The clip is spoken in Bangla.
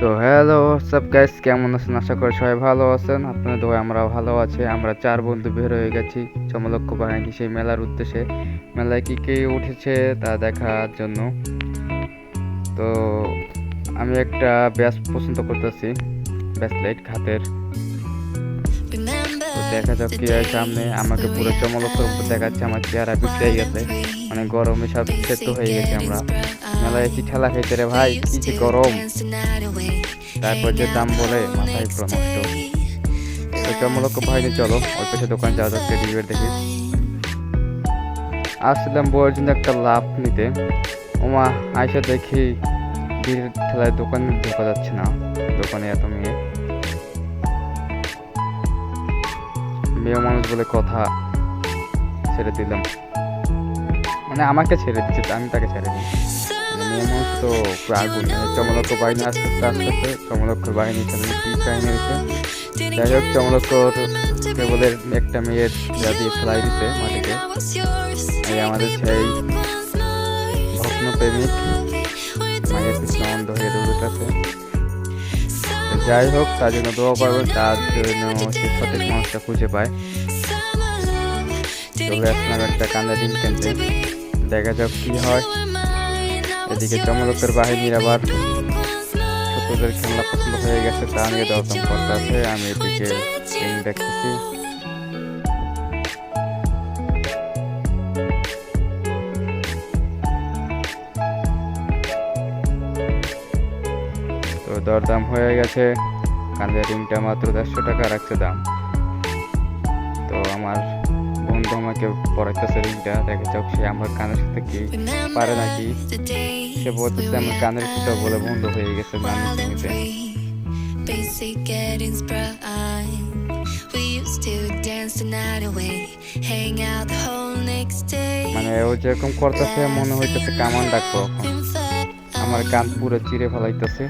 তো হ্যালো সব গাইস কেমন আছেন? আশা করি সবাই ভালো আছেন। আপনাদের দোয়া আমরা ভালো আছি। আমরা চার বন্ধু বের হয়ে গেছি চমলক্ষ বাহিনী সেই মেলার উদ্দেশ্যে। মেলায় কি কে উঠেছে তা দেখার জন্য। তো আমি একটা ব্যাস পছন্দ করতেছি। ব্যাসলাইট হাতের। তো দেখা যাক কি হয় সামনে। আমাকে পুরো চমলক্ষর মতো দেখাচ্ছে আমার চেহারা বিটে গেছে। মানে গরমে সব সেদ্ধ হয়ে গেছে আমরা। মেলায় কি ঠেলা খাইতে রে ভাই, কি যে গরম। তারপর যে দাম বলে, মাথায় পুরো নষ্ট চমলক্ষ বাহিনী চলো ওই পাশে দোকান যাওয়া যাচ্ছে রিভিউ দেখি। আসছিলাম বউয়ের জন্য একটা লাভ নিতে। ওমা, আইসা দেখি ভিড় ঠেলায় দোকানে ঢোকা যাচ্ছে না, দোকানে এত মেয়ে। মেয়ে মানুষ বলে কথা, ছেড়ে দিলাম। মানে আমাকে ছেড়ে দিচ্ছে, আমি তাকে ছেড়ে দিই। মেয়ে তো আগুন মানে চমলক্ষ বাহিনী আস্তে আস্তে আস্তে আস্তে চমলক্ষ বাহিনী সামনে কি কাহিনী হয়েছে যাই হোক চমলক্ষর কেবলের একটা মেয়ের যা দিয়ে ফেলাই দিতে মাটিতে, এই আমাদের সেই ভগ্ন প্রেমিক মায়ের পিছনে অন্ধ হয়ে রয়েছে যাই হোক, তার জন্য দোয়া করবেন, তার জন্য সে সঠিক মানুষটা খুঁজে পায়। চলে আসলাম একটা কান্দা ডিম কিনতে দেখা যাক কি হয়। এদিকে চমলকের বাহিনীর আবার ছোটদের খেলনা পছন্দ হয়ে গেছে, তা নিয়ে দরদাম করতে আছে, আমি এদিকে দেখতেছি। তো দরদাম হয়ে গেছে কান্দের রিংটা মাত্র দেড়শো টাকা রাখছে দাম। তো আমার বন্ধু আমাকে পড়াইতেছে রিংটা দেখে যাক সে আমার কানের সাথে কি পারে নাকি? সে বলতেছে আমার কানের ফুটা বলে বন্ধ হয়ে গেছে গান শুনতে. মানে ও যেরকম করতেছে, মনে হইতেছে কামান ডাকবো আমার কান পুরো চিরে ফেলাইতেছে।